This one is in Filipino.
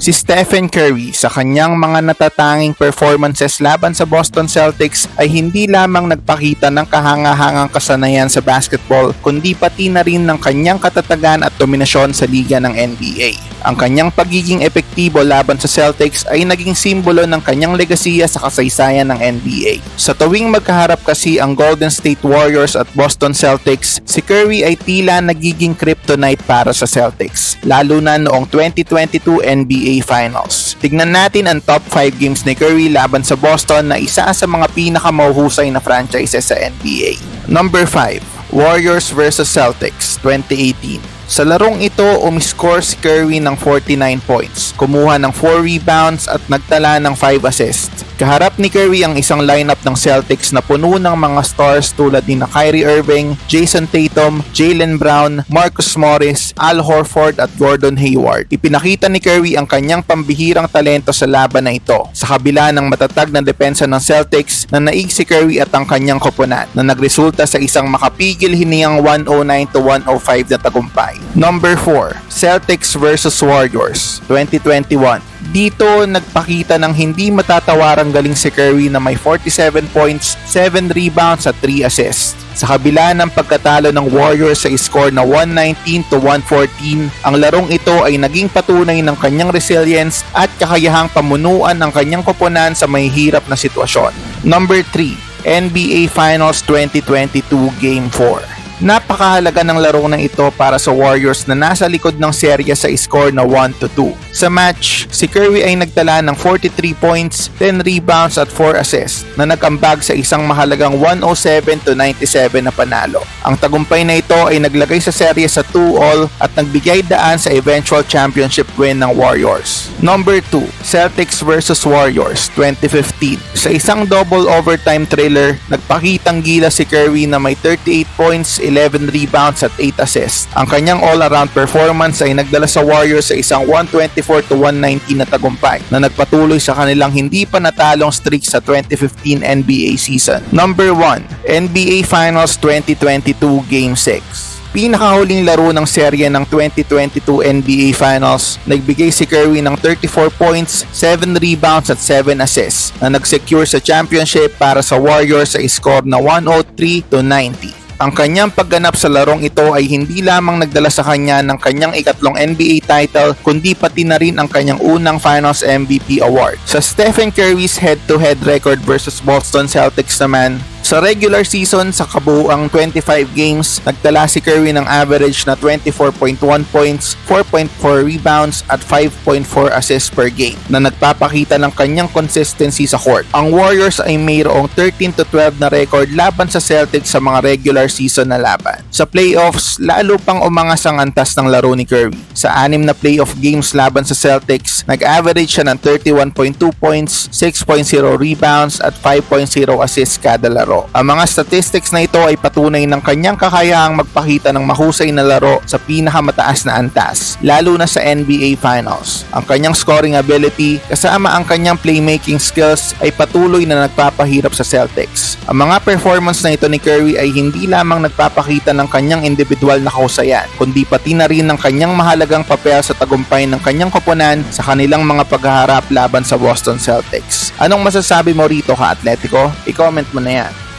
Si Stephen Curry sa kanyang mga natatanging performances laban sa Boston Celtics ay hindi lamang nagpakita ng kahangahangang kasanayan sa basketball kundi pati na rin ng kanyang katatagan at dominasyon sa liga ng NBA. Ang kanyang pagiging epektibo laban sa Celtics ay naging simbolo ng kanyang legasiya sa kasaysayan ng NBA. Sa tuwing magkaharap kasi ang Golden State Warriors at Boston Celtics, si Curry ay tila nagiging kryptonite para sa Celtics, lalo na noong 2022 NBA Finals. Tignan natin ang top 5 games ni Curry laban sa Boston na isa sa mga pinakamahuhusay na franchises sa NBA. Number 5, Warriors vs Celtics 2018. Sa larong ito, umiscore si Curry ng 49 points, kumuha ng 4 rebounds at nagtala ng 5 assists. Kaharap ni Curry ang isang lineup ng Celtics na puno ng mga stars tulad ni Kyrie Irving, Jason Tatum, Jalen Brown, Marcus Morris, Al Horford at Gordon Hayward. Ipinakita ni Curry ang kanyang pambihirang talento sa laban na ito. Sa kabila ng matatag na depensa ng Celtics na naig si Curry at ang kanyang koponan na nagresulta sa isang makapigil hiniyang 109 to 105 na tagumpay. Number 4, Celtics vs Warriors 2021. Dito nagpakita ng hindi matatawarang galing si Curry na may 47 points, 7 rebounds at 3 assists. Sa kabila ng pagkatalo ng Warriors sa score na 119 to 114, ang larong ito ay naging patunay ng kanyang resilience at kakayahang pamunuan ng kanyang koponan sa may hirap na sitwasyon. Number 3, NBA Finals 2022 Game 4. Napakahalaga ng laro na ito para sa Warriors na nasa likod ng serya sa score na 1 to 2. Sa match, si Curry ay nagtala ng 43 points, 10 rebounds at 4 assists na nagambag sa isang mahalagang 107 to 97 na panalo. Ang tagumpay na ito ay naglagay sa serya sa 2-all at nagbigay daan sa eventual championship win ng Warriors. Number 2, Celtics vs Warriors 2015. Sa isang double overtime thriller, nagpakitang gila si Curry na may 38 points, 11 rebounds at 8 assists. Ang kanyang all-around performance ay nagdala sa Warriors sa isang 124 to 119 na tagumpay na nagpatuloy sa kanilang hindi pa natalong streak sa 2015 NBA season. Number 1, NBA Finals 2022 Game 6 pinakahuling laro ng serye ng 2022 NBA Finals, nagbigay si Curry ng 34 points, 7 rebounds at 7 assists na nagsecure sa championship para sa Warriors sa score na 103 to 90. Ang kanyang pagganap sa larong ito ay hindi lamang nagdala sa kanya ng kanyang ikatlong NBA title kundi pati na rin ang kanyang unang Finals MVP award. Sa Stephen Curry's head-to-head record versus Boston Celtics naman, sa regular season sa kabuuang 25 games, nagtala si Curry ng average na 24.1 points, 4.4 rebounds at 5.4 assists per game na nagpapakita ng kanyang consistency sa court. Ang Warriors ay mayroong 13 to 12 na record laban sa Celtics sa mga regular season na laban. Sa playoffs, lalo pang umangas ang antas ng laro ni Curry. Sa anim na playoff games laban sa Celtics, nag-average siya ng 31.2 points, 6.0 rebounds at 5.0 assists kada laro. Ang mga statistics na ito ay patunay ng kanyang kakayahang magpakita ng mahusay na laro sa pinakamataas na antas, lalo na sa NBA Finals. Ang kanyang scoring ability kasama ang kanyang playmaking skills ay patuloy na nagpapahirap sa Celtics. Ang mga performance na ito ni Curry ay hindi lamang nagpapakita ng kanyang individual na kahusayan, kundi pati na rin ng kanyang mahalagang papel sa tagumpay ng kanyang koponan sa kanilang mga paghaharap laban sa Boston Celtics. Anong masasabi mo rito ka, Atletico? I-comment mo na yan.